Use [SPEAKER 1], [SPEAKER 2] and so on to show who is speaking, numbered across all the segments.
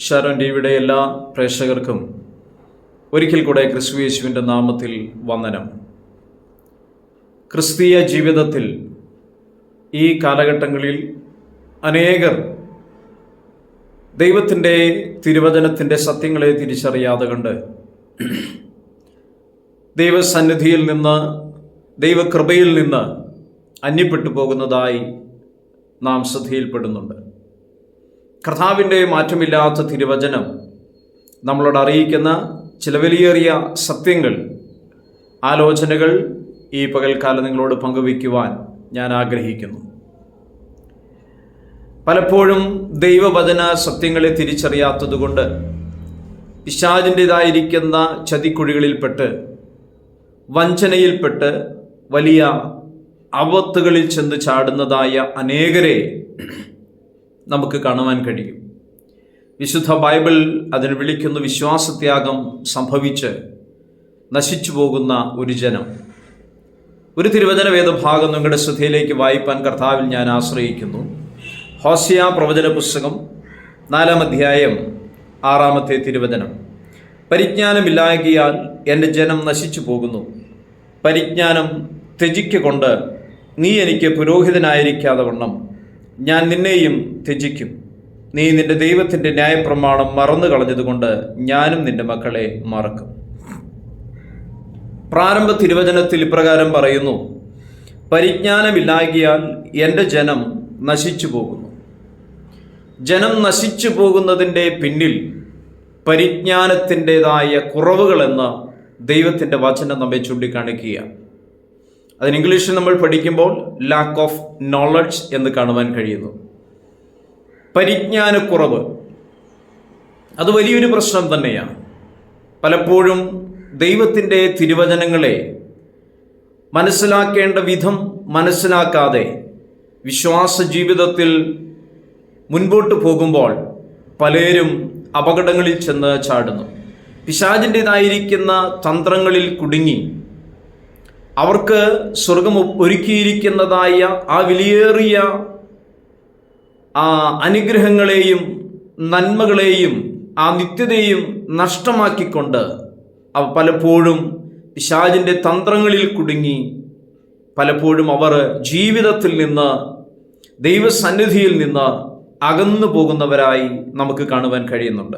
[SPEAKER 1] ഷാരോൻ ടിവിയുടെ എല്ലാ പ്രേക്ഷകർക്കും ഒരിക്കൽ കൂടെ ക്രിസ്തു യേശുവിന്റെ നാമത്തിൽ വന്ദനം. ക്രിസ്തീയ ജീവിതത്തിൽ ഈ കാലഘട്ടങ്ങളിൽ അനേകർ ദൈവത്തിന്റെ തിരുവചനത്തിന്റെ സത്യങ്ങളെ തിരിച്ചറിയാതെ കണ്ട് ദൈവസന്നിധിയിൽ നിന്ന് ദൈവകൃപയിൽ നിന്ന് അന്യപ്പെട്ടു പോകുന്നതായി നാം ശ്രദ്ധയിൽപ്പെടുന്നുണ്ട്. കർത്താവിന്റെ മാറ്റമില്ലാത്ത തിരുവചനം നമ്മളോട് അറിയിക്കുന്ന ചില വിലയേറിയ സത്യങ്ങൾ ആലോചനകൾ ഈ പകൽക്കാലം നിങ്ങളോട് പങ്കുവയ്ക്കുവാൻ ഞാൻ ആഗ്രഹിക്കുന്നു. പലപ്പോഴും ദൈവവചന സത്യങ്ങളെ തിരിച്ചറിയാത്തതുകൊണ്ട് പിശാചിന്റെതായിരിക്കുന്ന ചതിക്കുഴികളിൽപ്പെട്ട് വഞ്ചനയിൽപ്പെട്ട് വലിയ അവത്തുകളിൽ ചെന്ന് ചാടുന്നതായ അനേകരെ നമുക്ക് കാണുവാൻ കഴിയും. വിശുദ്ധ ബൈബിൾ അതിന് വിളിക്കുന്ന വിശ്വാസത്യാഗം സംഭവിച്ച് നശിച്ചു പോകുന്ന ഒരു ജനം. ഒരു തിരുവചന വേദഭാഗം നിങ്ങളുടെ ശ്രദ്ധയിലേക്ക് വായിപ്പാൻ കർത്താവിൽ ഞാൻ ആശ്രയിക്കുന്നു. ഹോസിയ പ്രവചന പുസ്തകം നാലാം അധ്യായം ആറാമത്തെ തിരുവചനം. പരിജ്ഞാനമില്ലായകിയാൽ എന്റെ ജനം നശിച്ചു പോകുന്നു. പരിജ്ഞാനം ത്യജിക്കൊണ്ട് നീ എനിക്ക് പുരോഹിതനായിരിക്കാതെ വണ്ണം. ഞാൻ നിന്നെയും ത്യജിക്കും. നീ നിന്റെ ദൈവത്തിന്റെ ന്യായപ്രമാണം മറന്നു കളഞ്ഞതുകൊണ്ട് ഞാനും നിന്റെ മക്കളെ മറക്കും. പ്രാരംഭ തിരുവചനത്തിൽ ഇപ്രകാരം പറയുന്നു പരിജ്ഞാനമില്ലാകിയാൽ എന്റെ ജനം നശിച്ചു പോകുന്നു. ജനം നശിച്ചു പോകുന്നതിന്റെ പിന്നിൽ പരിജ്ഞാനത്തിന്റെതായ കുറവുകളെന്ന് ദൈവത്തിന്റെ വചനം നമ്മെ ചൂണ്ടിക്കാണിക്കുകയാണ്. അതിന് ഇംഗ്ലീഷിൽ നമ്മൾ പഠിക്കുമ്പോൾ ലാക്ക് ഓഫ് നോളജ് എന്ന് കാണുവാൻ കഴിയുന്നു. പരിജ്ഞാനക്കുറവ്. അത് വലിയൊരു പ്രശ്നം തന്നെയാണ്. പലപ്പോഴും ദൈവത്തിന്റെ തിരുവചനങ്ങളെ മനസ്സിലാക്കേണ്ട വിധം മനസ്സിലാക്കാതെ വിശ്വാസ ജീവിതത്തിൽ മുൻപോട്ട് പോകുമ്പോൾ പലരും അപകടങ്ങളിൽ ചെന്ന് ചാടുന്നു. പിശാചിന്റെതായിരിക്കുന്ന തന്ത്രങ്ങളിൽ കുടുങ്ങി അവർക്ക് സ്വർഗം ഒരുക്കിയിരിക്കുന്നതായ ആ വിലയേറിയ ആ അനുഗ്രഹങ്ങളെയും നന്മകളെയും ആ നിത്യതയും നഷ്ടമാക്കിക്കൊണ്ട് അവ പലപ്പോഴും പിശാജിന്റെ തന്ത്രങ്ങളിൽ കുടുങ്ങി. പലപ്പോഴും അവർ ജീവിതത്തിൽ നിന്ന് ദൈവസന്നിധിയിൽ നിന്ന് അകന്നു പോകുന്നവരായി നമുക്ക് കാണുവാൻ കഴിയുന്നുണ്ട്.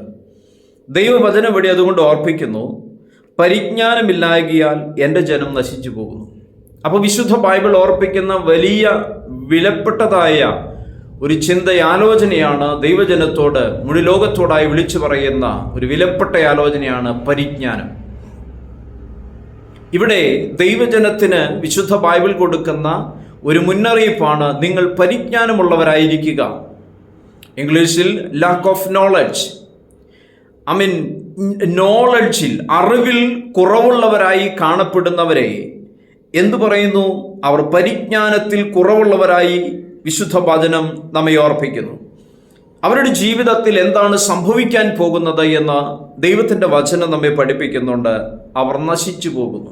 [SPEAKER 1] ദൈവവചനം ഇവിടെ അതുകൊണ്ട് ഓർപ്പിക്കുന്നു പരിജ്ഞാനമില്ലായകിയാൽ എന്റെ ജനം നശിച്ചു പോകുന്നു. അപ്പോൾ വിശുദ്ധ ബൈബിൾ ഓർപ്പിക്കുന്ന വലിയ വിലപ്പെട്ടതായ ഒരു ചിന്ത ആലോചനയാണ് ദൈവജനത്തോട് മുഴു ലോകത്തോടായി വിളിച്ചു പറയുന്ന ഒരു വിലപ്പെട്ട ആലോചനയാണ് പരിജ്ഞാനം. ഇവിടെ ദൈവജനത്തിന് വിശുദ്ധ ബൈബിൾ കൊടുക്കുന്ന ഒരു മുന്നറിയിപ്പാണ് നിങ്ങൾ പരിജ്ഞാനമുള്ളവരായിരിക്കുക. ഇംഗ്ലീഷിൽ lack of knowledge I mean നോളജിൽ അറിവിൽ കുറവുള്ളവരായി കാണപ്പെടുന്നവരെ എന്തു പറയുന്നു? അവർ പരിജ്ഞാനത്തിൽ കുറവുള്ളവരായി വിശുദ്ധ വചനം നമ്മെ ഓർപ്പിക്കുന്നു. അവരുടെ ജീവിതത്തിൽ എന്താണ് സംഭവിക്കാൻ പോകുന്നത് എന്ന് ദൈവത്തിന്റെ വചനം നമ്മെ പഠിപ്പിക്കുന്നുണ്ട്. അവർ നശിച്ചു പോകുന്നു.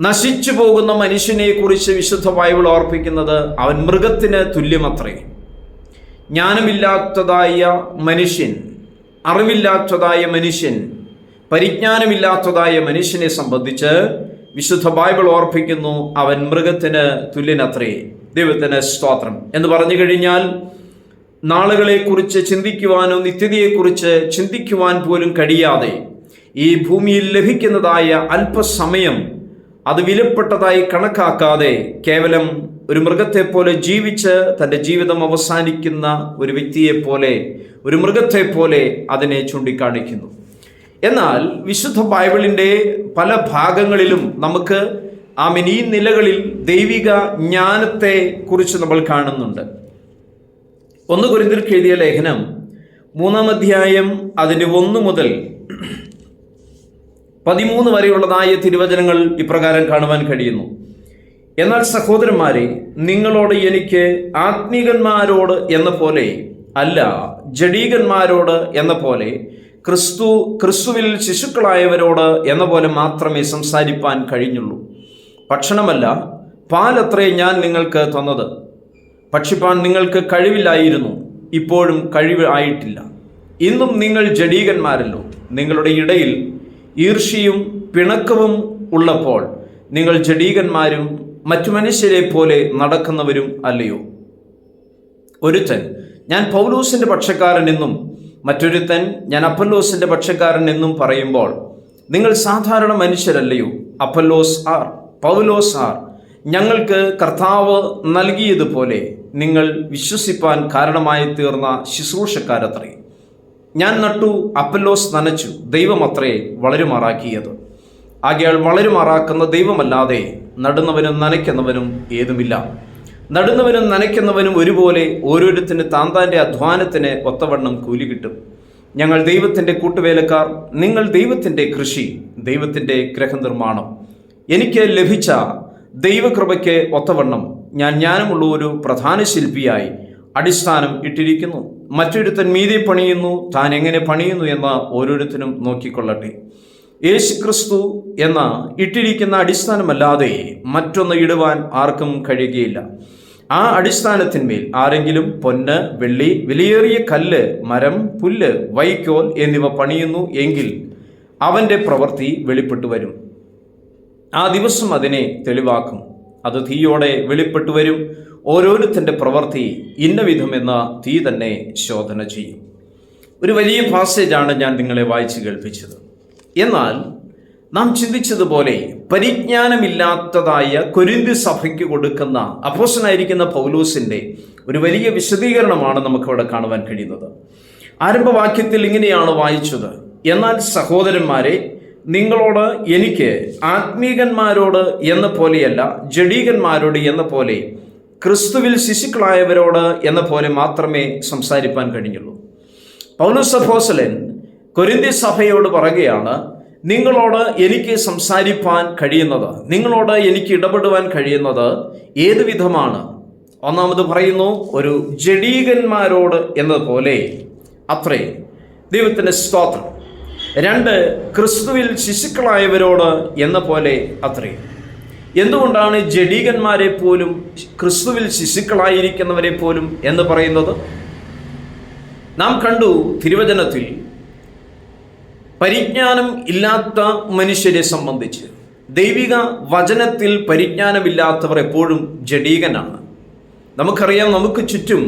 [SPEAKER 1] നശിച്ചു പോകുന്ന മനുഷ്യനെ കുറിച്ച് വിശുദ്ധ ബൈബിൾ ഓർപ്പിക്കുന്നത് അവൻ മൃഗത്തിന് തുല്യമത്രേ. ജ്ഞാനമില്ലാത്തതായ മനുഷ്യൻ അറിവില്ലാത്തതായ മനുഷ്യൻ പരിജ്ഞാനമില്ലാത്തതായ മനുഷ്യനെ സംബന്ധിച്ച് വിശുദ്ധ ബൈബിൾ ഓർപ്പിക്കുന്നു അവൻ മൃഗത്തിന് തുല്യനത്രേ. ദൈവത്തിന് സ്തോത്രം. എന്ന് പറഞ്ഞു കഴിഞ്ഞാൽ നാളുകളെക്കുറിച്ച് ചിന്തിക്കുവാനോ നിത്യതയെക്കുറിച്ച് ചിന്തിക്കുവാൻ പോലും കഴിയാതെ ഈ ഭൂമിയിൽ ലഭിക്കുന്നതായ അല്പസമയം അത് വിലപ്പെട്ടതായി കണക്കാക്കാതെ കേവലം ഒരു മൃഗത്തെ പോലെ ജീവിച്ച് തന്റെ ജീവിതം അവസാനിക്കുന്ന ഒരു വ്യക്തിയെ പോലെ ഒരു മൃഗത്തെ പോലെ അതിനെ ചൂണ്ടിക്കാണിക്കുന്നു. എന്നാൽ വിശുദ്ധ ബൈബിളിന്റെ പല ഭാഗങ്ങളിലും നമുക്ക് ആ ഈ നിലകളിൽ ദൈവിക ജ്ഞാനത്തെ കുറിച്ച് നമ്മൾ കാണുന്നുണ്ട്. ഒന്ന് കുരിന്തിർക്ക് എഴുതിയ ലേഖനം മൂന്നാം അധ്യായം അതിന് ഒന്ന് മുതൽ പതിമൂന്ന് വരെയുള്ളതായ തിരുവചനങ്ങൾ ഇപ്രകാരം കാണുവാൻ കഴിയുന്നു. എന്നാൽ സഹോദരന്മാരെ നിങ്ങളോട് എനിക്ക് ആത്മീകന്മാരോട് എന്ന പോലെ അല്ല ജഡീകന്മാരോട് എന്ന പോലെ ക്രിസ്തു ക്രിസ്തുവിൽ ശിശുക്കളായവരോട് എന്ന പോലെ മാത്രമേ സംസാരിപ്പാൻ കഴിഞ്ഞുള്ളൂ. ഭക്ഷണമല്ല പാലത്രേ ഞാൻ നിങ്ങൾക്ക് തന്നത്. പക്ഷിപ്പാൻ നിങ്ങൾക്ക് കഴിവില്ലായിരുന്നു ഇപ്പോഴും കഴിവ് ആയിട്ടില്ല. ഇന്നും നിങ്ങൾ ജഡീകന്മാരല്ലോ നിങ്ങളുടെ ഇടയിൽ ഈർഷ്യയും പിണക്കവും ഉള്ളപ്പോൾ നിങ്ങൾ ജഡീകന്മാരും മറ്റു മനുഷ്യരെ പോലെ നടക്കുന്നവരും അല്ലയോ? ഒരുത്തൻ ഞാൻ പൗലൂസിന്റെ പക്ഷക്കാരൻ എന്നും മറ്റൊരുത്തൻ ഞാൻ അപ്പല്ലോസിന്റെ പക്ഷക്കാരൻ എന്നും പറയുമ്പോൾ നിങ്ങൾ സാധാരണ മനുഷ്യരല്ലയോ? അപ്പല്ലോസ് ആർ പൗലോസ് ആർ. ഞങ്ങൾക്ക് കർത്താവ് നൽകിയതുപോലെ നിങ്ങൾ വിശ്വസിപ്പാൻ കാരണമായി തീർന്ന ശുശ്രൂഷക്കാരത്രേ. ഞാൻ നട്ടു അപ്പല്ലോസ് നനച്ചു ദൈവമത്രേ വളരുമാറാക്കിയത്. ആകയാൽ വളരുമാറാക്കുന്ന ദൈവമല്ലാതെ നടുന്നവനും നനയ്ക്കുന്നവനും ഏതുമില്ല. നടുന്നവനും നനയ്ക്കുന്നവനും ഒരുപോലെ ഓരോരുത്തന് താന്താന്റെ അധ്വാനത്തിന് ഒത്തവണ്ണം കൂലി കിട്ടും. ഞങ്ങൾ ദൈവത്തിന്റെ കൂട്ടുവേലക്കാർ നിങ്ങൾ ദൈവത്തിന്റെ കൃഷി ദൈവത്തിന്റെ ഗ്രഹനിർമ്മാണം എനിക്ക് ലഭിച്ച ദൈവകൃപയ്ക്ക് ഒത്തവണ്ണം ഞാൻ ജ്ഞാനമുള്ള ഒരു പ്രധാന ശില്പിയായി അടിസ്ഥാനം ഇട്ടിരിക്കുന്നു. മറ്റൊരുത്തൻ മീതി പണിയുന്നു താൻ എങ്ങനെ പണിയുന്നു എന്ന് ഓരോരുത്തരും നോക്കിക്കൊള്ളട്ടെ. യേശുക്രിസ്തു എന്ന ഇട്ടിരിക്കുന്ന അടിസ്ഥാനമല്ലാതെ മറ്റൊന്ന് ഇടുവാൻ ആർക്കും കഴിയുകയില്ല. ആ അടിസ്ഥാനത്തിന്മേൽ ആരെങ്കിലും പൊന്ന് വെള്ളി വിലയേറിയ കല്ല് മരം പുല്ല് വൈക്കോൽ എന്നിവ പണിയുന്നു എങ്കിൽ അവന്റെ പ്രവൃത്തി വെളിപ്പെട്ടു വരും. ആ ദിവസം അതിനെ തെളിവാക്കും. അത് തീയോടെ വെളിപ്പെട്ടു വരും. ഓരോരുത്തന്റെ പ്രവൃത്തി ഇന്ന വിധമെന്ന തീ തന്നെ ശോധന ചെയ്യും. ഒരു വലിയ പാസേജാണ് ഞാൻ നിങ്ങളെ വായിച്ചു കേൾപ്പിച്ചത്. എന്നാൽ നാം ചിന്തിച്ചതുപോലെ പരിജ്ഞാനമില്ലാത്തതായ കൊരിന്തി സഭയ്ക്ക് കൊടുക്കുന്ന അപ്പോസനായിരിക്കുന്ന പൗലൂസിന്റെ ഒരു വലിയ വിശദീകരണമാണ് നമുക്കവിടെ കാണുവാൻ കഴിയുന്നത്. ആരംഭവാക്യത്തിൽ ഇങ്ങനെയാണ് വായിച്ചത്. എന്നാൽ സഹോദരന്മാരെ നിങ്ങളോട് എനിക്ക് ആത്മീകന്മാരോട് എന്ന പോലെയല്ല ജഡീകന്മാരോട് എന്ന പോലെ ക്രിസ്തുവിൽ ശിശുക്കളായവരോട് എന്ന പോലെ മാത്രമേ സംസാരിപ്പാൻ കഴിഞ്ഞുള്ളൂ. പൗലോസ് അപ്പോസലൻ കൊരിന്തി സഭയോട് പറയുകയാണ് നിങ്ങളോട് എനിക്ക് സംസാരിപ്പാൻ കഴിയുന്നത് നിങ്ങളോട് എനിക്ക് ഇടപെടുവാൻ കഴിയുന്നത് ഏത് വിധമാണ്? ഒന്നാമത് പറയുന്നു ഒരു ജഡീകന്മാരോട് എന്നതുപോലെ. അത്രേ. ദൈവത്തിന്റെ സ്തോത്രം. രണ്ട് ക്രിസ്തുവിൽ ശിശുക്കളായവരോട് എന്ന പോലെ അത്രേ. എന്തുകൊണ്ടാണ് ജഡീകന്മാരെ പോലും ക്രിസ്തുവിൽ ശിശുക്കളായിരിക്കുന്നവരെ പോലും എന്ന് പറയുന്നത്? നാം കണ്ടു തിരുവചനത്തിൽ പരിജ്ഞാനം ഇല്ലാത്ത മനുഷ്യരെ സംബന്ധിച്ച് ദൈവിക വചനത്തിൽ പരിജ്ഞാനമില്ലാത്തവർ എപ്പോഴും ജഡീകനാണ്. നമുക്കറിയാം നമുക്ക് ചുറ്റും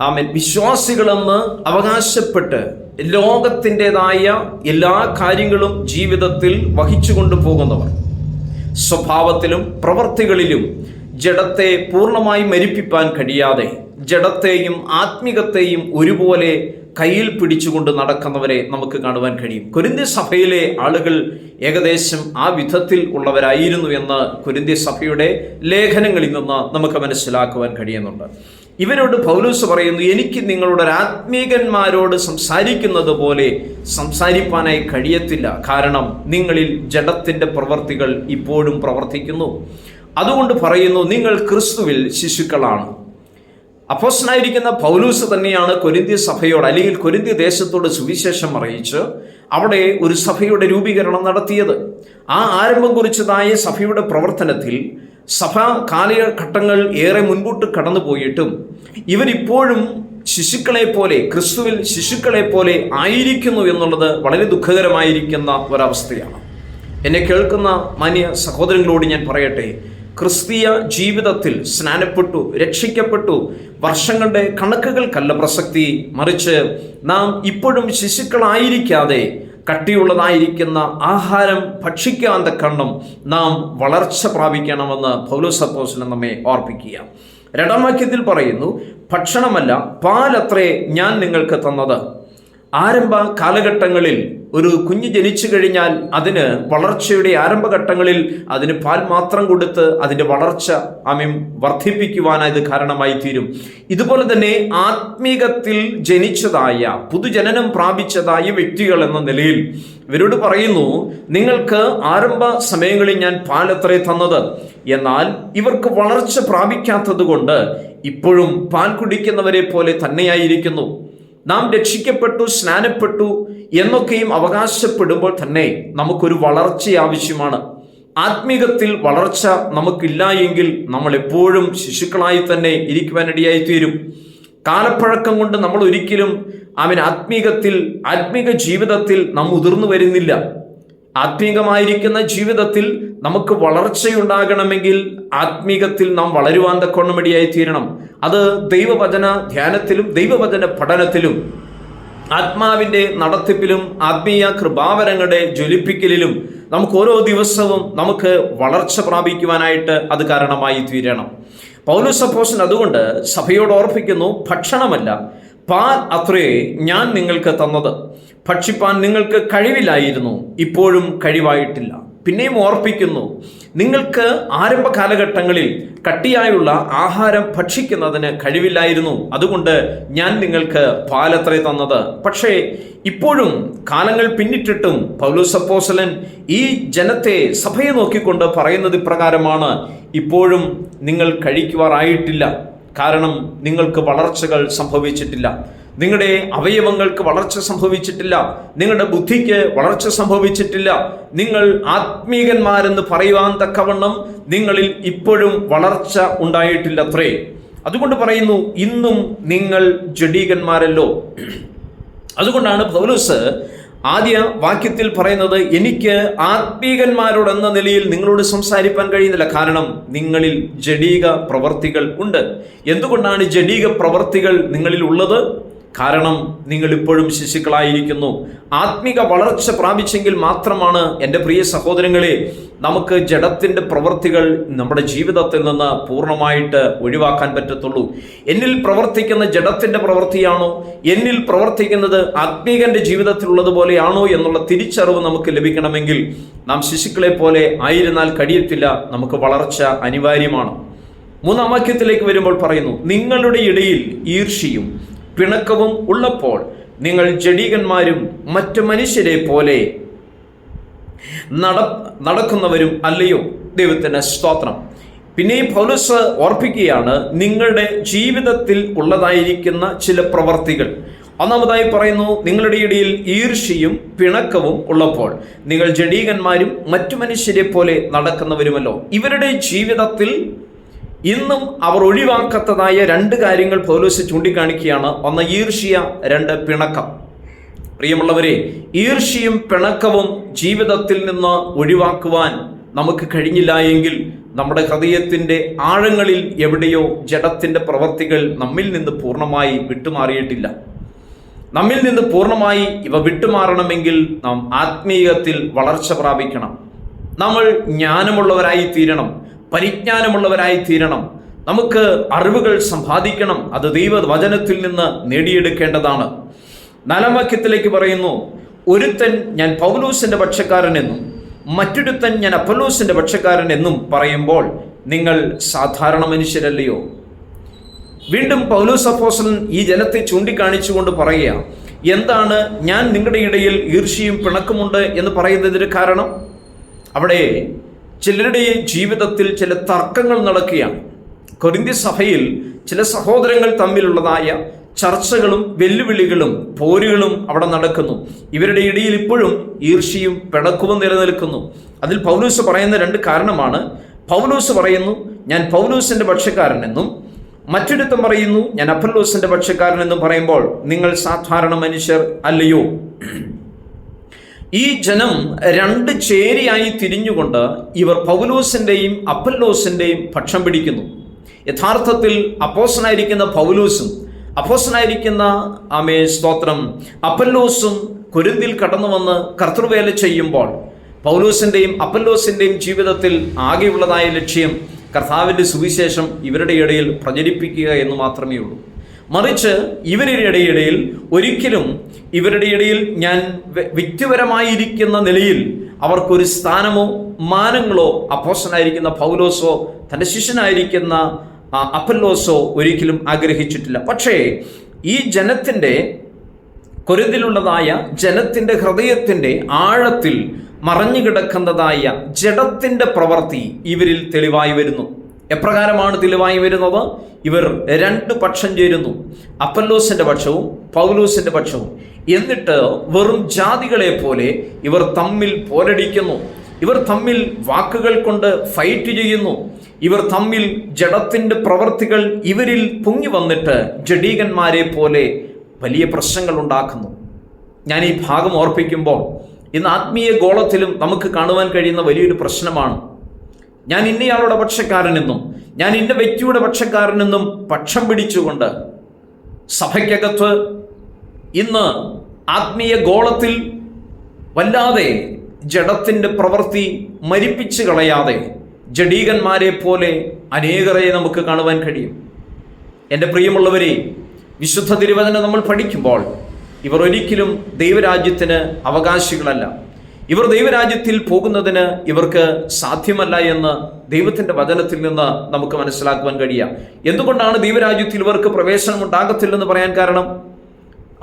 [SPEAKER 1] ആമൻ വിശ്വാസികളെന്ന് അവകാശപ്പെട്ട് ലോകത്തിന്റെതായ എല്ലാ കാര്യങ്ങളും ജീവിതത്തിൽ വഹിച്ചു കൊണ്ടുപോകുന്നവർ സ്വഭാവത്തിലും പ്രവർത്തികളിലും ജഡത്തെ പൂർണമായി മരിപ്പിപ്പാൻ കഴിയാതെ ജഡത്തെയും ആത്മീകത്തെയും ഒരുപോലെ കയ്യിൽ പിടിച്ചുകൊണ്ട് നടക്കുന്നവരെ നമുക്ക് കാണുവാൻ കഴിയും. കുരിന്തി സഭയിലെ ആളുകൾ ഏകദേശം ആ വിധത്തിൽ ഉള്ളവരായിരുന്നു എന്ന് കുരിന്തി സഭയുടെ ലേഖനങ്ങളിൽ നിന്ന് നമുക്ക് മനസ്സിലാക്കുവാൻ കഴിയുന്നുണ്ട്. ഇവരോട് പൗലൂസ് പറയുന്നു എനിക്ക് നിങ്ങളുടെ ആത്മീകന്മാരോട് സംസാരിക്കുന്നത് പോലെ സംസാരിപ്പാനായി കഴിയത്തില്ല. കാരണം നിങ്ങളിൽ ജഡത്തിന്റെ പ്രവർത്തികൾ ഇപ്പോഴും പ്രവർത്തിക്കുന്നു. അതുകൊണ്ട് പറയുന്നു നിങ്ങൾ ക്രിസ്തുവിൽ ശിശുക്കളാണ്. അപ്പോസ്നായിരിക്കുന്ന പൗലൂസ് തന്നെയാണ് കൊരിന്തി സഭയോട് അല്ലെങ്കിൽ കൊരിന്തി ദേശത്തോട് സുവിശേഷം അറിയിച്ച് അവിടെ ഒരു സഭയുടെ രൂപീകരണം നടത്തിയത്. ആ ആരംഭം കുറിച്ചതായ സഭയുടെ പ്രവർത്തനത്തിൽ സഭ കാലഘട്ടങ്ങൾ ഏറെ മുൻപോട്ട് കടന്നുപോയിട്ടും ഇവരിപ്പോഴും ശിശുക്കളെ പോലെ ക്രിസ്തുവിൽ ശിശുക്കളെ പോലെ ആയിരിക്കുന്നു എന്നുള്ളത് വളരെ ദുഃഖകരമായിരിക്കുന്ന ഒരവസ്ഥയാണ്. എന്നെ കേൾക്കുന്ന മാന്യ സഹോദരങ്ങളോട് ഞാൻ പറയട്ടെ ക്രിസ്തീയ ജീവിതത്തിൽ സ്നാനപ്പെട്ടു രക്ഷിക്കപ്പെട്ടു വർഷങ്ങളുടെ കണക്കുകൾക്കല്ല പ്രസക്തി മറിച്ച് നാം ഇപ്പോഴും ശിശുക്കളായിരിക്കാതെ കട്ടിയുള്ളതായിരിക്കുന്ന ആഹാരം ഭക്ഷിക്കാൻ തക്കണ്ണം നാം വളർച്ച പ്രാപിക്കണമെന്ന് പൗലോസപ്പോസിനെ നമ്മെ ഓർപ്പിക്കുക. രണ്ടാം വാക്യത്തിൽ പറയുന്നു ഭക്ഷണമല്ല പാലത്രേ ഞാൻ നിങ്ങൾക്ക് തന്നത്. ആരംഭ കാലഘട്ടങ്ങളിൽ ഒരു കുഞ്ഞ് ജനിച്ചു കഴിഞ്ഞാൽ അതിന് വളർച്ചയുടെ ആരംഭഘട്ടങ്ങളിൽ അതിന് പാൽ മാത്രം കൊടുത്ത് അതിന്റെ വളർച്ച ആമയും വർദ്ധിപ്പിക്കുവാനായത് കാരണമായി തീരും. ഇതുപോലെ തന്നെ ആത്മീകത്തിൽ ജനിച്ചതായ പുതുജനനം പ്രാപിച്ചതായ വ്യക്തികൾ എന്ന നിലയിൽ ഇവരോട് പറയുന്നു നിങ്ങൾക്ക് ആരംഭ സമയങ്ങളിൽ ഞാൻ പാലത്രേ തന്നത്. എന്നാൽ ഇവർക്ക് വളർച്ച പ്രാപിക്കാത്തത് കൊണ്ട് ഇപ്പോഴും പാൽ കുടിക്കുന്നവരെ പോലെ തന്നെയായിരിക്കുന്നു. നാം രക്ഷിക്കപ്പെട്ടു സ്നാനപ്പെട്ടു എന്നൊക്കെയും അവകാശപ്പെടുമ്പോൾ തന്നെ നമുക്കൊരു വളർച്ച ആവശ്യമാണ്. ആത്മീകത്തിൽ വളർച്ച നമുക്കില്ല എങ്കിൽ നമ്മൾ എപ്പോഴും ശിശുക്കളായി തന്നെ ഇരിക്കുവാനിടയായി തീരും കാലപ്പഴക്കം കൊണ്ട് നമ്മൾ ഒരിക്കലും അവൻ ആത്മീകത്തിൽ ആത്മീക ജീവിതത്തിൽ നാം ഉതിർന്നു വരുന്നില്ല. ആത്മീകമായിരിക്കുന്ന ജീവിതത്തിൽ നമുക്ക് വളർച്ചയുണ്ടാകണമെങ്കിൽ ആത്മീകത്തിൽ നാം വളരുവാൻ തക്കോണമടിയായി തീരണം. അത് ദൈവവചന ധ്യാനത്തിലും ദൈവവചന പഠനത്തിലും ആത്മാവിന്റെ നടത്തിപ്പിലും ആത്മീയ കൃപാവരങ്ങളുടെ ജ്വലിപ്പിക്കലിലും നമുക്ക് ഓരോ ദിവസവും നമുക്ക് വളർച്ച പ്രാപിക്കുവാനായിട്ട് അത് കാരണമായി തീരണം. പൗലോസപ്പോസൻ അതുകൊണ്ട് സഭയോട് ഓർപ്പിക്കുന്നു ഭക്ഷണമല്ല പാൽ അത്രേ ഞാൻ നിങ്ങൾക്ക് തന്നത്. ഭക്ഷിപ്പാൻ നിങ്ങൾക്ക് കഴിവില്ലായിരുന്നു. ഇപ്പോഴും കഴിവായിട്ടില്ല. പിന്നെയും ഓർപ്പിക്കുന്നു നിങ്ങൾക്ക് ആരംഭ കാലഘട്ടങ്ങളിൽ കട്ടിയായുള്ള ആഹാരം ഭക്ഷിക്കുന്നതിന് കഴിവില്ലായിരുന്നു. അതുകൊണ്ട് ഞാൻ നിങ്ങൾക്ക് പാലത്രേ തന്നത്. പക്ഷേ ഇപ്പോഴും കാലങ്ങൾ പിന്നിട്ടിട്ടും പൗലോസപ്പോസലൻ ഈ ജനത്തെ സഭയെ നോക്കിക്കൊണ്ട് പറയുന്നത് ഇപ്രകാരമാണ്. ഇപ്പോഴും നിങ്ങൾ കഴിക്കുവാറായിട്ടില്ല. കാരണം നിങ്ങൾക്ക് വളർച്ചകൾ സംഭവിച്ചിട്ടില്ല. നിങ്ങളുടെ അവയവങ്ങൾക്ക് വളർച്ച സംഭവിച്ചിട്ടില്ല. നിങ്ങളുടെ ബുദ്ധിക്ക് വളർച്ച സംഭവിച്ചിട്ടില്ല. നിങ്ങൾ ആത്മീകന്മാരെന്ന് പറയുവാൻ തക്കവണ്ണം നിങ്ങളിൽ ഇപ്പോഴും വളർച്ച ഉണ്ടായിട്ടില്ലത്രേ. അതുകൊണ്ട് പറയുന്നു ഇന്നും നിങ്ങൾ ജഡീകന്മാരല്ലോ. അതുകൊണ്ടാണ് പൗലൂസ് ആദ്യ വാക്യത്തിൽ പറയുന്നത് എനിക്ക് ആത്മീകന്മാരോട് എന്ന നിലയിൽ നിങ്ങളോട് സംസാരിപ്പാൻ കഴിയുന്നില്ല. കാരണം നിങ്ങളിൽ ജഡീക പ്രവർത്തികൾ ഉണ്ട്. എന്തുകൊണ്ടാണ് ജഡീക പ്രവർത്തികൾ നിങ്ങളിൽ ഉള്ളത്? കാരണം നിങ്ങൾ ഇപ്പോഴും ശിശുക്കളായിരിക്കുന്നു. ആത്മിക വളർച്ച പ്രാപിച്ചെങ്കിൽ മാത്രമാണ് എന്റെ പ്രിയ സഹോദരങ്ങളെ നമുക്ക് ജഡത്തിന്റെ പ്രവൃത്തികൾ നമ്മുടെ ജീവിതത്തിൽ നിന്ന് പൂർണമായിട്ട് ഒഴിവാക്കാൻ പറ്റത്തുള്ളൂ. എന്നിൽ പ്രവർത്തിക്കുന്ന ജഡത്തിന്റെ പ്രവൃത്തിയാണോ എന്നിൽ പ്രവർത്തിക്കുന്നത് ആത്മീകന്റെ ജീവിതത്തിലുള്ളതുപോലെയാണോ എന്നുള്ള തിരിച്ചറിവ് നമുക്ക് ലഭിക്കണമെങ്കിൽ നാം ശിശുക്കളെ പോലെ ആയിരുന്നാൽ കഴിയത്തില്ല. നമുക്ക് വളർച്ച അനിവാര്യമാണ്. മൂന്നാം വാക്യത്തിലേക്ക് വരുമ്പോൾ പറയുന്നു നിങ്ങളുടെ ഇടയിൽ ഈർഷിയും പിണക്കവും ഉള്ളപ്പോൾ നിങ്ങൾ ജഡീകന്മാരും മറ്റു മനുഷ്യരെ പോലെ നട നടക്കുന്നവരും അല്ലയോ? ദൈവത്തിന് സ്തോത്രം. പിന്നെ ഈ പൗലസ് ഓർപ്പിക്കുകയാണ് നിങ്ങളുടെ ജീവിതത്തിൽ ഉള്ളതായിരിക്കുന്ന ചില പ്രവർത്തികൾ. ഒന്നാമതായി പറയുന്നു നിങ്ങളുടെ ഇടയിൽ ഈർഷ്യയും പിണക്കവും ഉള്ളപ്പോൾ നിങ്ങൾ ജഡീകന്മാരും മറ്റു മനുഷ്യരെ പോലെ നടക്കുന്നവരുമല്ലോ. ഇവരുടെ ജീവിതത്തിൽ ഇന്നും അവർ ഒഴിവാക്കാത്തതായ രണ്ട് കാര്യങ്ങൾ പൗലോസ് ചൂണ്ടിക്കാണിക്കുകയാണ്. ഒന്ന് ഈർഷ്യ. രണ്ട് പിണക്കം. പ്രിയമുള്ളവരെ ഈർഷ്യയും പിണക്കവും ജീവിതത്തിൽ നിന്ന് ഒഴിവാക്കുവാൻ നമുക്ക് കഴിഞ്ഞില്ല എങ്കിൽ നമ്മുടെ ഹൃദയത്തിന്റെ ആഴങ്ങളിൽ എവിടെയോ ജഡത്തിന്റെ പ്രവർത്തികൾ നമ്മിൽ നിന്ന് പൂർണമായി വിട്ടുമാറിയിട്ടില്ല. നമ്മിൽ നിന്ന് പൂർണമായി ഇവ വിട്ടുമാറണമെങ്കിൽ നാം ആത്മീയത്തിൽ വളർച്ച പ്രാപിക്കണം. നമ്മൾ ജ്ഞാനമുള്ളവരായി തീരണം പരിജ്ഞാനമുള്ളവരായി തീരണം. നമുക്ക് അറിവുകൾ സമ്പാദിക്കണം. അത് ദൈവ വചനത്തിൽ നിന്ന് നേടിയെടുക്കേണ്ടതാണ്. നാലാം വാക്യത്തിലേക്ക് പറയുന്നു ഒരുത്തൻ ഞാൻ പൗലൂസിന്റെ പക്ഷക്കാരൻ എന്നും മറ്റൊരുത്തൻ ഞാൻ അപ്പലൂസിന്റെ പക്ഷക്കാരൻ എന്നും പറയുമ്പോൾ നിങ്ങൾ സാധാരണ മനുഷ്യരല്ലയോ? വീണ്ടും പൗലൂസ് അപ്പോസലൻ ഈ ജനത്തെ ചൂണ്ടിക്കാണിച്ചുകൊണ്ട് പറയുക എന്താണ് ഞാൻ നിങ്ങളുടെ ഇടയിൽ ഈർഷ്യയും പിണക്കുമുണ്ട് എന്ന് പറയുന്നതിന് കാരണം? അവിടെ ചിലരുടെ ജീവിതത്തിൽ ചില തർക്കങ്ങൾ നടക്കുകയാണ്. കൊരിന്തി സഭയിൽ ചില സഹോദരങ്ങൾ തമ്മിലുള്ളതായ ചർച്ചകളും വെല്ലുവിളികളും പോരുകളും അവിടെ നടക്കുന്നു. ഇവരുടെ ഇടയിൽ ഇപ്പോഴും ഈർഷ്യയും പിണക്കവും നിലനിൽക്കുന്നു. അതിൽ പൗലൂസ് പറയുന്ന രണ്ട് കാരണമാണ്. പൗലൂസ് പറയുന്നു ഞാൻ പൗലൂസിന്റെ പക്ഷക്കാരനെന്നും മറ്റൊരുത്തം പറയുന്നു ഞാൻ അപ്പല്ലോസിന്റെ പക്ഷക്കാരനെന്നും പറയുമ്പോൾ നിങ്ങൾ സാധാരണ മനുഷ്യർ അല്ലയോ? ഈ ജനം രണ്ട് ചേരിയായി തിരിഞ്ഞുകൊണ്ട് ഇവർ പൗലോസിന്റെയും അപ്പല്ലോസിന്റെയും പക്ഷം പിടിക്കുന്നു. യഥാർത്ഥത്തിൽ അപ്പോസനായിരിക്കുന്ന പൗലോസും അപ്പോസനായിരിക്കുന്ന ആമേ സ്തോത്രം അപ്പല്ലോസും കുരുന്തിൽ കടന്നു വന്ന് കർത്തൃവേല ചെയ്യുമ്പോൾ പൗലോസിന്റെയും അപ്പല്ലോസിന്റെയും ജീവിതത്തിൽ ആകെയുള്ളതായ ലക്ഷ്യം കർത്താവിന്റെ സുവിശേഷം ഇവരുടെ ഇടയിൽ പ്രചരിപ്പിക്കുക എന്ന് മാത്രമേ ഉള്ളൂ മറിച്ച് ഇവരുടെ ഇടയിൽ ഒരിക്കലും ഇവരുടെ ഇടയിൽ ഞാൻ വ്യക്തിപരമായിരിക്കുന്ന നിലയിൽ അവർക്കൊരു സ്ഥാനമോ മാനങ്ങളോ അപ്പോസനായിരിക്കുന്ന പൗലോസോ തന്റെ ശിഷ്യനായിരിക്കുന്ന അപ്പല്ലോസോ ഒരിക്കലും ആഗ്രഹിച്ചിട്ടില്ല. പക്ഷേ ഈ ജനത്തിന്റെ കൊരുതിലുള്ളതായ ജനത്തിന്റെ ഹൃദയത്തിന്റെ ആഴത്തിൽ മറഞ്ഞു കിടക്കുന്നതായ ജഡത്തിന്റെ പ്രവൃത്തി ഇവരിൽ തെളിവായി വരുന്നു. എപ്രകാരമാണ് തെളിവായി വരുന്നത്? ഇവർ രണ്ട് പക്ഷം ചേരുന്നു. അപ്പല്ലോസിന്റെ പക്ഷവും പൗലോസിന്റെ പക്ഷവും. എന്നിട്ട് വെറും ജാതികളെ പോലെ ഇവർ തമ്മിൽ പോരടിക്കുന്നു. ഇവർ തമ്മിൽ വാക്കുകൾ കൊണ്ട് ഫൈറ്റ് ചെയ്യുന്നു. ഇവർ തമ്മിൽ ജഡത്തിന്റെ പ്രവർത്തികൾ ഇവരിൽ പൊങ്ങി വന്നിട്ട് ജഡീകന്മാരെ പോലെ വലിയ പ്രശ്നങ്ങൾ ഉണ്ടാക്കുന്നു. ഞാൻ ഈ ഭാഗം ഓർപ്പിക്കുമ്പോൾ ഇന്ന് ആത്മീയ ഗോളത്തിലും നമുക്ക് കാണുവാൻ കഴിയുന്ന വലിയൊരു പ്രശ്നമാണ്. ഞാൻ ഇന്നയാളുടെ പക്ഷക്കാരനെന്നും ഞാൻ ഇന്ന വ്യക്തിയുടെ പക്ഷക്കാരനെന്നും പക്ഷം പിടിച്ചുകൊണ്ട് സഭയ്ക്കകത്ത് ഇന്ന് ആത്മീയ ഗോളത്തിൽ വല്ലാതെ ജഡത്തിന്റെ പ്രവൃത്തി മരിപ്പിച്ച് കളയാതെ ജഡീകന്മാരെ പോലെ അനേകരെ നമുക്ക് കാണുവാൻ കഴിയും. എന്റെ പ്രിയമുള്ളവരെ വിശുദ്ധ തിരുവചനം നമ്മൾ പഠിക്കുമ്പോൾ ഇവർ ഒരിക്കലും ദൈവരാജ്യത്തിന് അവകാശികളല്ല. ഇവർ ദൈവരാജ്യത്തിൽ പോകുന്നതിന് ഇവർക്ക് സാധ്യമല്ല എന്ന് ദൈവത്തിന്റെ വചനത്തിൽ നിന്ന് നമുക്ക് മനസ്സിലാക്കുവാൻ കഴിയാം. എന്തുകൊണ്ടാണ് ദൈവരാജ്യത്തിൽ ഇവർക്ക് പ്രവേശനം ഉണ്ടാകത്തില്ലെന്ന് പറയാൻ കാരണം?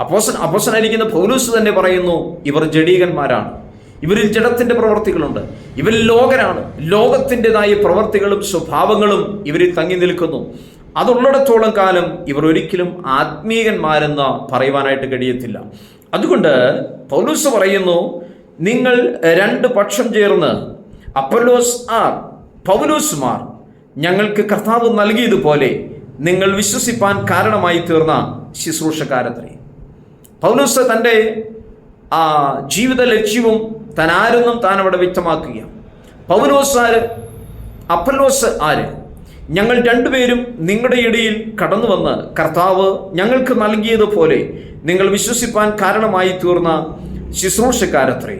[SPEAKER 1] അപ്പോസൻ അപ്പോസനായിരിക്കുന്ന പൗലൂസ് തന്നെ പറയുന്നു ഇവർ ജഡീകന്മാരാണ്. ഇവരിൽ ജഡത്തിന്റെ പ്രവർത്തികളുണ്ട്. ഇവർ ലോകരാണ്. ലോകത്തിന്റെതായ പ്രവർത്തികളും സ്വഭാവങ്ങളും ഇവരിൽ തങ്ങി നിൽക്കുന്നു. അതുള്ളിടത്തോളം കാലം ഇവർ ഒരിക്കലും ആത്മീയന്മാരെന്ന് പറയുവാനായിട്ട് കഴിയത്തില്ല. അതുകൊണ്ട് പൗലൂസ് പറയുന്നു നിങ്ങൾ രണ്ട് പക്ഷം ചേർന്ന് അപ്പലോസ് ആർ പൗലോസുമാർ ഞങ്ങൾക്ക് കർത്താവ് നൽകിയതുപോലെ നിങ്ങൾ വിശ്വസിപ്പാൻ കാരണമായി തീർന്ന ശുശ്രൂഷക്കാരത്രേ. പൗലോസ് തന്റെ ആ ജീവിത ലക്ഷ്യവും താൻ താൻ അവിടെ വ്യക്തമാക്കുക പൗലോസ് ആര്? അപ്പലോസ് ആര്? ഞങ്ങൾ രണ്ടുപേരും നിങ്ങളുടെ ഇടയിൽ കടന്നു വന്ന് കർത്താവ് ഞങ്ങൾക്ക് നൽകിയതുപോലെ നിങ്ങൾ വിശ്വസിപ്പാൻ കാരണമായി തീർന്ന ശുശ്രൂഷക്കാരത്രേ.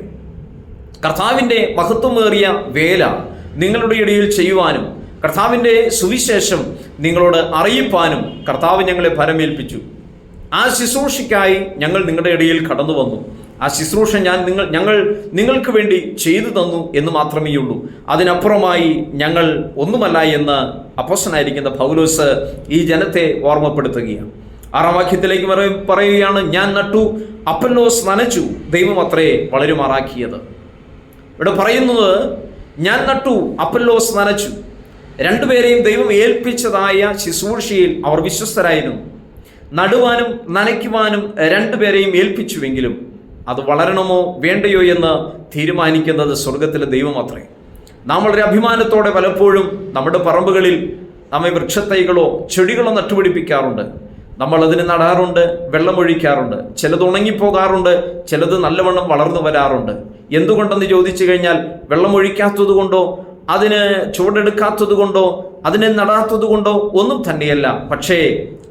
[SPEAKER 1] കർത്താവിന്റെ മഹത്വമേറിയ വേല നിങ്ങളുടെ ഇടയിൽ ചെയ്യുവാനും കർത്താവിന്റെ സുവിശേഷം നിങ്ങളോട് അറിയിപ്പാനും കർത്താവ് ഞങ്ങളെ ഫലമേൽപ്പിച്ചു ആ ശുശ്രൂഷയ്ക്കായി ഞങ്ങൾ നിങ്ങളുടെ ഇടയിൽ കടന്നു വന്നു. ആ ശുശ്രൂഷ ഞാൻ നിങ്ങൾ ഞങ്ങൾ നിങ്ങൾക്ക് വേണ്ടി ചെയ്തു തന്നു എന്ന് മാത്രമേ ഉള്ളൂ. അതിനപ്പുറമായി ഞങ്ങൾ ഒന്നുമല്ല എന്ന് അപ്പോസനായിരിക്കുന്ന പൗലോസ് ഈ ജനത്തെ ഓർമ്മപ്പെടുത്തുകയാണ്. ആറാം വാക്യത്തിലേക്ക് പറയുകയാണ് ഞാൻ നട്ടു അപ്പല്ലോസ് നനച്ചു ദൈവം അത്രേ വളരുമാറാക്കിയത്. ഇവിടെ പറയുന്നത് ഞാൻ നട്ടു അപ്പല്ലോസ് നനച്ചു. രണ്ടുപേരെയും ദൈവം ഏൽപ്പിച്ചതായ ശുശ്രൂഷയിൽ അവർ വിശ്വസ്തരായിരുന്നു. നടുവാനും നനയ്ക്കുവാനും രണ്ടുപേരെയും ഏൽപ്പിച്ചുവെങ്കിലും അത് വളരണമോ വേണ്ടയോ എന്ന് തീരുമാനിക്കുന്നത് സ്വർഗത്തിലെ ദൈവം അത്രേ. നാം വളരെ അഭിമാനത്തോടെ പലപ്പോഴും നമ്മുടെ പറമ്പുകളിൽ നമ്മെ വൃക്ഷത്തൈകളോ ചെടികളോ നട്ടുപിടിപ്പിക്കാറുണ്ട്. നമ്മൾ അതിന് നടാറുണ്ട് വെള്ളമൊഴിക്കാറുണ്ട് ചിലത് ഉണങ്ങിപ്പോകാറുണ്ട് ചിലത് നല്ലവണ്ണം വളർന്നു വരാറുണ്ട്. എന്തുകൊണ്ടെന്ന് ചോദിച്ചു കഴിഞ്ഞാൽ വെള്ളമൊഴിക്കാത്തത് കൊണ്ടോ അതിന് ചുവടെടുക്കാത്തത് കൊണ്ടോ അതിനെ നടാത്തത് കൊണ്ടോ ഒന്നും തന്നെയല്ല. പക്ഷേ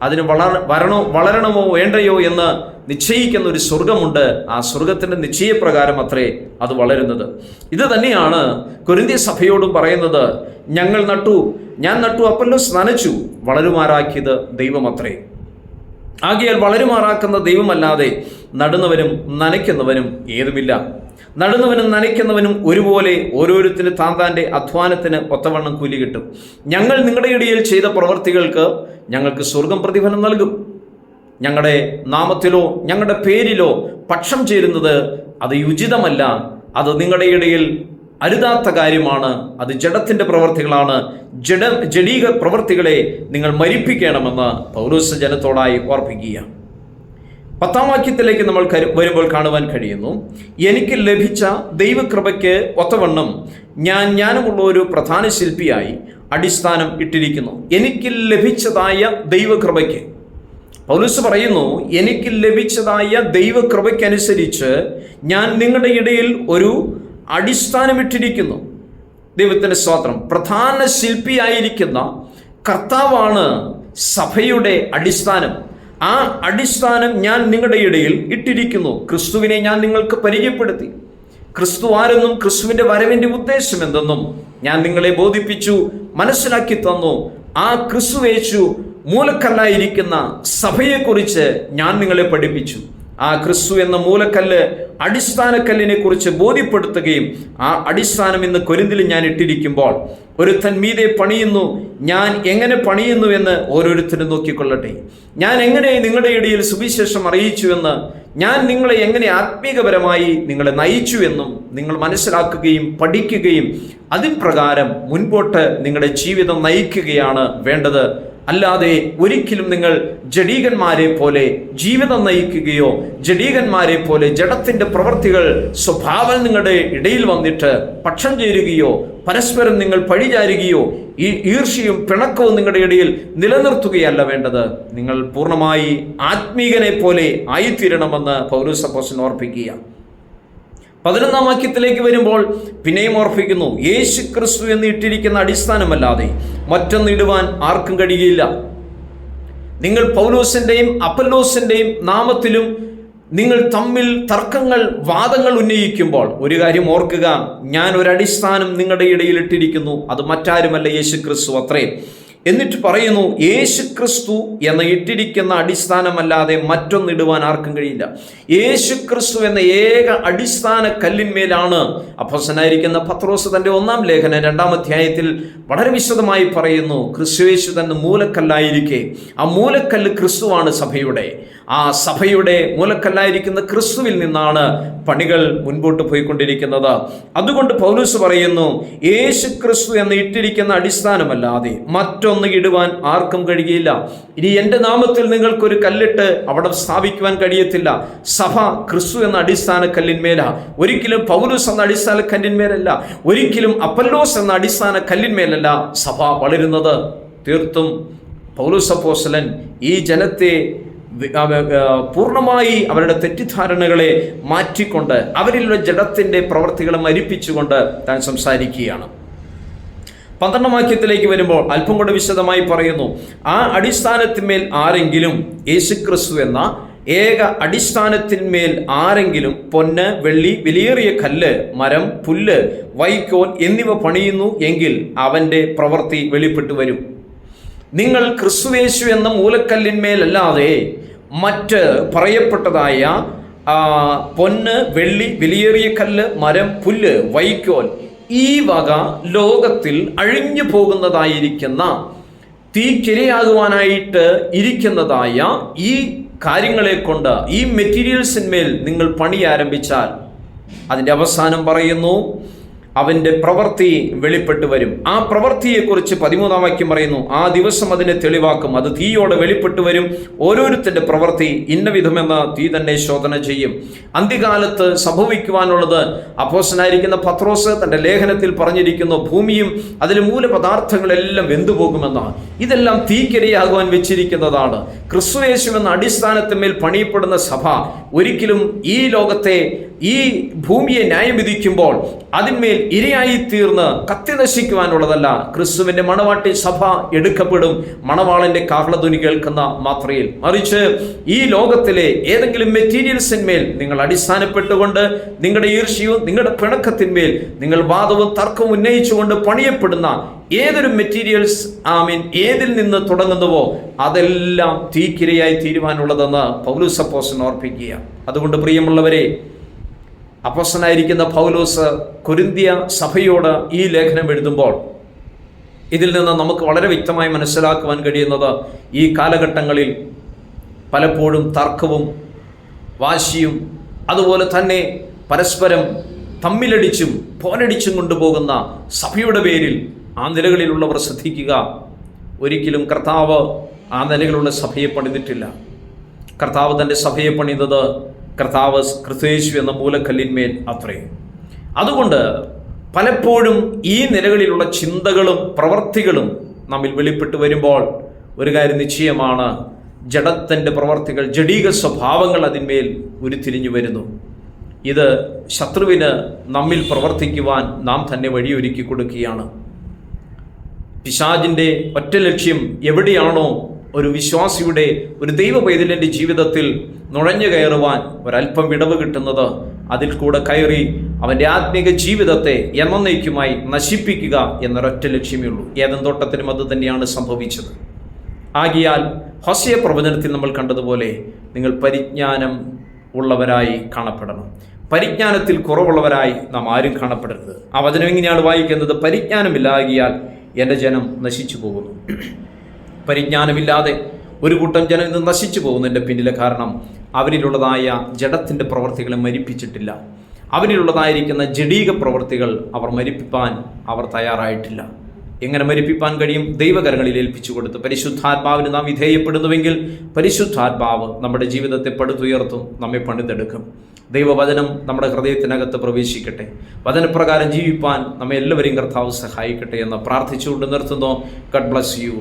[SPEAKER 1] അതിന് വളർ വരണോ വളരണമോ വേണ്ടയോ എന്ന് നിശ്ചയിക്കുന്ന ഒരു സ്വർഗമുണ്ട് ആ സ്വർഗത്തിന്റെ നിശ്ചയപ്രകാരം അത്രേ അത് വളരുന്നത്. ഇത് തന്നെയാണ് കൊരിന്തിയ സഭയോടും പറയുന്നത് ഞങ്ങൾ നട്ടു ഞാൻ നട്ടു അപ്പല്ലോ സ്നാനിച്ചു വളരുമാരാക്കിയത് ദൈവം ദൈവമത്രേ. ആകിയാൽ വളരുമാറാക്കുന്ന ദൈവമല്ലാതെ നടുന്നവനും നനയ്ക്കുന്നവനും ഏതുമില്ല. നടുന്നവനും നനയ്ക്കുന്നവനും ഒരുപോലെ ഓരോരുത്തരും താൻ അധ്വാനത്തിന് ഒത്തവണ്ണം കൂലി കിട്ടും. ഞങ്ങൾ നിങ്ങളുടെ ഇടയിൽ ചെയ്ത പ്രവർത്തികൾക്ക് ഞങ്ങൾക്ക് സ്വർഗം പ്രതിഫലം നൽകും. ഞങ്ങളുടെ നാമത്തിലോ ഞങ്ങളുടെ പേരിലോ പക്ഷം ചേരുന്നത് അത് ഉചിതമല്ല അത് നിങ്ങളുടെ ഇടയിൽ അരുതാത്ത കാര്യമാണ്. അത് ജഡത്തിന്റെ പ്രവർത്തികളാണ്. ജഡ ജഡീക പ്രവർത്തികളെ നിങ്ങൾ മരിപ്പിക്കണമെന്ന് പൗലോസ് ജനത്തോടായി ഓർപ്പിക്കുക പത്താം വാക്യത്തിലേക്ക് നമ്മൾ വരുമ്പോൾ കാണുവാൻ കഴിയുന്നു. എനിക്ക് ലഭിച്ച ദൈവകൃപയ്ക്ക് ഒത്തവണ്ണം ഞാൻ ജ്ഞാനമുള്ള ഒരു പ്രധാന ശില്പിയായി അടിസ്ഥാനം ഇട്ടിരിക്കുന്നു. എനിക്ക് ലഭിച്ചതായ ദൈവകൃപയ്ക്ക്. പൗലൂസ് പറയുന്നു എനിക്ക് ലഭിച്ചതായ ദൈവകൃപയ്ക്കനുസരിച്ച് ഞാൻ നിങ്ങളുടെ ഇടയിൽ ഒരു അടിസ്ഥാനമിട്ടിരിക്കുന്നു. ദൈവത്തിന്റെ സ്വാത്രം പ്രധാന ശില്പിയായിരിക്കുന്ന കർത്താവാണ് സഭയുടെ അടിസ്ഥാനം. ആ അടിസ്ഥാനം ഞാൻ നിങ്ങളുടെ ഇടയിൽ ഇട്ടിരിക്കുന്നു. ക്രിസ്തുവിനെ ഞാൻ നിങ്ങൾക്ക് പരിചയപ്പെടുത്തി. ക്രിസ്തു ആരെന്നും ക്രിസ്തുവിന്റെ വരവിന്റെ ഉദ്ദേശം എന്തെന്നും ഞാൻ നിങ്ങളെ ബോധിപ്പിച്ചു മനസ്സിലാക്കി തന്നു. ആ ക്രിസ്തുവേച്ചു മൂലക്കല്ലായിരിക്കുന്ന സഭയെക്കുറിച്ച് ഞാൻ നിങ്ങളെ പഠിപ്പിച്ചു. ആ ക്രിസ്തു എന്ന മൂലക്കല്ല് അടിസ്ഥാനക്കല്ലിനെ കുറിച്ച് ബോധ്യപ്പെടുത്തുകയും ആ അടിസ്ഥാനം ഇന്ന് കൊരിന്തിൽ ഞാൻ ഇട്ടിരിക്കുമ്പോൾ ഒരുത്തൻ മീതെ പണിയുന്നു ഞാൻ എങ്ങനെ പണിയുന്നു എന്ന് ഓരോരുത്തരും നോക്കിക്കൊള്ളട്ടെ. ഞാൻ എങ്ങനെ നിങ്ങളുടെ ഇടയിൽ സുവിശേഷം അറിയിച്ചു എന്ന് ഞാൻ നിങ്ങളെ എങ്ങനെ ആത്മീകപരമായി നിങ്ങളെ നയിച്ചു എന്നും നിങ്ങൾ മനസ്സിലാക്കുകയും പഠിക്കുകയും അതിൻ പ്രകാരം മുൻപോട്ട് നിങ്ങളുടെ ജീവിതം നയിക്കുകയാണ് വേണ്ടത്. അല്ലാതെ ഒരിക്കലും നിങ്ങൾ ജഡീകന്മാരെ പോലെ ജീവിതം നയിക്കുകയോ ജഡീകന്മാരെ പോലെ ജഡത്തിന്റെ പ്രവൃത്തികൾ സ്വഭാവം നിങ്ങളുടെ ഇടയിൽ വന്നിട്ട് പക്ഷം ചേരുകയോ പരസ്പരം നിങ്ങൾ പഴിചാരുകയോ ഈ ഈർഷ്യയും പിണക്കവും നിങ്ങളുടെ ഇടയിൽ നിലനിർത്തുകയല്ല വേണ്ടത്. നിങ്ങൾ പൂർണമായി ആത്മീകനെ പോലെ ആയിത്തീരണമെന്ന് പൗരസപ്പോസൻ ഓർപ്പിക്കുക പതിനൊന്നാം വാക്യത്തിലേക്ക് വരുമ്പോൾ പിന്നെയും ഓർപ്പിക്കുന്നു യേശു ക്രിസ്തു എന്ന് ഇട്ടിരിക്കുന്ന അടിസ്ഥാനമല്ലാതെ മറ്റൊന്നിടുവാൻ ആർക്കും കഴിയില്ല നിങ്ങൾ പൗലോസിന്റെയും അപ്പല്ലോസിന്റെയും നാമത്തിലും നിങ്ങൾ തമ്മിൽ തർക്കങ്ങൾ വാദങ്ങൾ ഉന്നയിക്കുമ്പോൾ ഒരു കാര്യം ഓർക്കുക ഞാൻ ഒരു അടിസ്ഥാനം നിങ്ങളുടെ ഇടയിൽ ഇട്ടിരിക്കുന്നു അത് മറ്റാരുമല്ല യേശു ക്രിസ്തു അത്രേ. എന്നിട്ട് പറയുന്നു യേശു ക്രിസ്തു എന്ന ഇട്ടിരിക്കുന്ന അടിസ്ഥാനമല്ലാതെ മറ്റൊന്നിടുവാൻ ആർക്കും കഴിയില്ല. യേശു ക്രിസ്തു എന്ന ഏക അടിസ്ഥാന കല്ലിന്മേലാണ് അപ്പസനായിരിക്കുന്ന പത്രോസ് തന്റെ ഒന്നാം ലേഖനം രണ്ടാം അധ്യായത്തിൽ വളരെ വിശദമായി പറയുന്നു ക്രിസ്തു യേശു തന്നെ മൂലക്കല്ലായിരിക്കെ. ആ മൂലക്കല്ല് ക്രിസ്തുവാണ് സഭയുടെ. ആ സഭയുടെ മൂലക്കല്ലായിരിക്കുന്ന ക്രിസ്തുവിൽ നിന്നാണ് പണികൾ മുൻപോട്ട് പോയിക്കൊണ്ടിരിക്കുന്നത്. അതുകൊണ്ട് പൗലൂസ് പറയുന്നു യേശു ക്രിസ്തു എന്ന് ഇട്ടിരിക്കുന്ന അടിസ്ഥാനമല്ലാതെ മറ്റൊന്ന് ഇടുവാൻ ആർക്കും കഴിയില്ല. ഇനി എന്റെ നാമത്തിൽ നിങ്ങൾക്കൊരു കല്ലിട്ട് അവിടെ സ്ഥാപിക്കുവാൻ കഴിയത്തില്ല. സഭ ക്രിസ്തു എന്ന അടിസ്ഥാന കല്ലിന്മേല ഒരിക്കലും പൗലൂസ് എന്ന അടിസ്ഥാന കല്ലിന്മേലല്ല ഒരിക്കലും അപ്പല്ലോസ് എന്ന അടിസ്ഥാന കല്ലിന്മേലല്ല സഭ വളരുന്നത്. തീർത്തും പൗലൂസ് അപ്പോസ്തലൻ ഈ ജനത്തെ പൂർണമായി അവരുടെ തെറ്റിദ്ധാരണകളെ മാറ്റിക്കൊണ്ട് അവരിലുള്ള ജഡത്തിന്റെ പ്രവൃത്തികളെ മരിപ്പിച്ചുകൊണ്ട് താൻ സംസാരിക്കുകയാണ്. പന്ത്രണ്ടാം വാക്യത്തിലേക്ക് വരുമ്പോൾ അല്പം കൂടെ വിശദമായി പറയുന്നു. ആ അടിസ്ഥാനത്തിന്മേൽ ആരെങ്കിലും യേശുക്രിസ്തു എന്ന ഏക അടിസ്ഥാനത്തിന്മേൽ ആരെങ്കിലും പൊന്ന് വെള്ളി വിലയേറിയ കല്ല് മരം പുല്ല് വൈക്കോൽ എന്നിവ പണിയുന്നു എങ്കിൽ അവന്റെ പ്രവൃത്തി വെളിപ്പെട്ടു വരും. നിങ്ങൾ ക്രിസ്തുവേശു എന്ന മൂലക്കല്ലിന്മേലല്ലാതെ മറ്റ് പറയപ്പെട്ടതായ പൊന്ന് വെള്ളി വിലയേറിയ കല്ല് മരം പുല്ല് വൈക്കോൽ ഈ വക ലോകത്തിൽ അഴിഞ്ഞു പോകുന്നതായിരിക്കുന്ന തീക്കിരയാകുവാനായിട്ട് ഇരിക്കുന്നതായ ഈ കാര്യങ്ങളെ കൊണ്ട് ഈ മെറ്റീരിയൽസിന്മേൽ നിങ്ങൾ പണി ആരംഭിച്ചാൽ അതിന്റെ അവസാനം പറയുന്നു അവന്റെ പ്രവൃത്തി വെളിപ്പെട്ടു വരും. ആ പ്രവൃത്തിയെക്കുറിച്ച് പതിമൂന്നാം വാക്യം പറയുന്നു ആ ദിവസം അതിനെ തെളിവാക്കും. അത് തീയോടെ വെളിപ്പെട്ടു വരും. ഓരോരുത്തരുടെ പ്രവൃത്തി ഇന്ന വിധമെന്ന് തീ തന്നെ ശോധന ചെയ്യും. അന്ത്യകാലത്ത് സംഭവിക്കുവാനുള്ളത് അപ്പോസനായിരിക്കുന്ന പത്രോസ് തന്റെ ലേഖനത്തിൽ പറഞ്ഞിരിക്കുന്നു ഭൂമിയും അതിലെ മൂലപദാർത്ഥങ്ങളെല്ലാം വെന്തുപോകുമെന്നാണ്. ഇതെല്ലാം തീക്കിരയാകുവാൻ വെച്ചിരിക്കുന്നതാണ്. ക്രിസ്തുയേശു എന്ന അടിസ്ഥാനത്തിന്മേൽ പണിയപ്പെടുന്ന സഭ ഒരിക്കലും ഈ ലോകത്തെ ഈ ഭൂമിയെ ന്യായം വിധിക്കുമ്പോൾ അതിന്മേൽ ഇരയായി തീർന്ന് കത്തി നശിക്കുവാനുള്ളതല്ല. ക്രിസ്തുവിന്റെ മണവാട്ടി സഭ എടുക്കപ്പെടും. മണവാളന്റെ കാഹളധ്വനി കേൾക്കുന്ന മാത്രയിൽ. മറിച്ച് ഈ ലോകത്തിലെ ഏതെങ്കിലും മെറ്റീരിയൽസിന്മേൽ നിങ്ങൾ അടിസ്ഥാനപ്പെട്ടുകൊണ്ട് നിങ്ങളുടെ ഈർഷ്യവും നിങ്ങളുടെ പിണക്കത്തിന്മേൽ നിങ്ങൾ വാദവും തർക്കവും ഉന്നയിച്ചുകൊണ്ട് പണിയപ്പെടുന്ന ഏതൊരു മെറ്റീരിയൽസ് ഐ മീൻ ഏതിൽ നിന്ന് തുടങ്ങുന്നുവോ അതെല്ലാം തീക്കിരയായി തീരുവാനുള്ളതെന്ന് പൗലൂസപ്പോസൻ ഓർപ്പിക്കുക അതുകൊണ്ട് പ്രിയമുള്ളവരെ അപ്പോസനായിരിക്കുന്ന പൗലോസ് കൊരിന്തിയ സഭയോട് ഈ ലേഖനം എഴുതുമ്പോൾ ഇതിൽ നിന്ന് നമുക്ക് വളരെ വ്യക്തമായി മനസ്സിലാക്കുവാൻ കഴിയുന്നത് ഈ കാലഘട്ടങ്ങളിൽ പലപ്പോഴും തർക്കവും വാശിയും അതുപോലെ തന്നെ പരസ്പരം തമ്മിലടിച്ചും പോരടിച്ചും കൊണ്ടുപോകുന്ന സഭയുടെ പേരിൽ ആ നിലകളിലുള്ളവർ ശ്രദ്ധിക്കുക. ഒരിക്കലും കർത്താവ് ആ നിലകളുള്ള സഭയെ പണിതിട്ടില്ല. കർത്താവ് തന്റെ സഭയെ പണിതത് കർത്താവ് ക്രിസ്തുയേശു എന്ന മൂലക്കല്ലിന്മേൽ അത്രേ അതുകൊണ്ട് പലപ്പോഴും ഈ നിലകളിലുള്ള ചിന്തകളും പ്രവർത്തികളും നമ്മിൽ വെളിപ്പെട്ട് വരുമ്പോൾ ഒരു കാര്യം നിശ്ചയമാണ്. ജഡത്തിന്റെ പ്രവർത്തികൾ ജഡീക സ്വഭാവങ്ങൾ അതിന്മേൽ ഉരുത്തിരിഞ്ഞു വരുന്നു. ഇത് ശത്രുവിന് നമ്മിൽ പ്രവർത്തിക്കുവാൻ നാം തന്നെ വഴിയൊരുക്കി കൊടുക്കുകയാണ്. പിശാജിന്റെ ഒറ്റ ലക്ഷ്യം എവിടെയാണോ ഒരു വിശ്വാസിയുടെ ഒരു ദൈവ പൈതലിന്റെ ജീവിതത്തിൽ നുഴഞ്ഞു കയറുവാൻ ഒരല്പം വിടവ് കിട്ടുന്നത് അതിൽ കൂടെ കയറി അവന്റെ ആത്മീക ജീവിതത്തെ എന്നേക്കുമായി നശിപ്പിക്കുക എന്നൊരൊറ്റ ലക്ഷ്യമേ ഉള്ളൂ ഏതൻ തോട്ടത്തിനും അത് തന്നെയാണ് സംഭവിച്ചത്. ആകിയാൽ ഹൊസയ പ്രവചനത്തിൽ നമ്മൾ കണ്ടതുപോലെ നിങ്ങൾ പരിജ്ഞാനം ഉള്ളവരായി കാണപ്പെടണം. പരിജ്ഞാനത്തിൽ കുറവുള്ളവരായി നാം ആരും കാണപ്പെടരുത്. ആ വചനം എങ്ങനെയാണ് വായിക്കുന്നത്? പരിജ്ഞാനമില്ലാകിയാൽ എന്റെ ജനം നശിച്ചു പോകുന്നു. പരിജ്ഞാനമില്ലാതെ ഒരു കൂട്ടം ജനം ഇന്ന് നശിച്ചു പോകുന്നതിന്റെ പിന്നിലെ കാരണം അവരിലുള്ളതായ ജഡത്തിന്റെ പ്രവർത്തികളെ മരിപ്പിച്ചിട്ടില്ല. അവരിലുള്ളതായിരിക്കുന്ന ജഡീക പ്രവർത്തികൾ അവർ മരിപ്പിപ്പാൻ അവർ തയ്യാറായിട്ടില്ല. എങ്ങനെ മരിപ്പിപ്പാൻ കഴിയും? ദൈവകരങ്ങളിൽ ഏൽപ്പിച്ചു കൊടുത്ത് പരിശുദ്ധാത്മാവിന് നാം വിധേയപ്പെടുന്നുവെങ്കിൽ പരിശുദ്ധാത്മാവ് നമ്മുടെ ജീവിതത്തെ പടുത്തുയർത്തും നമ്മെ പണിതെടുക്കും. ദൈവവചനം നമ്മുടെ ഹൃദയത്തിനകത്ത് പ്രവേശിക്കട്ടെ. വചനപ്രകാരം ജീവിപ്പാൻ നമ്മെ എല്ലാവരെയും കർത്താവ് സഹായിക്കട്ടെ എന്ന് പ്രാർത്ഥിച്ചുകൊണ്ട് നിർത്തുന്നു. Garh bless you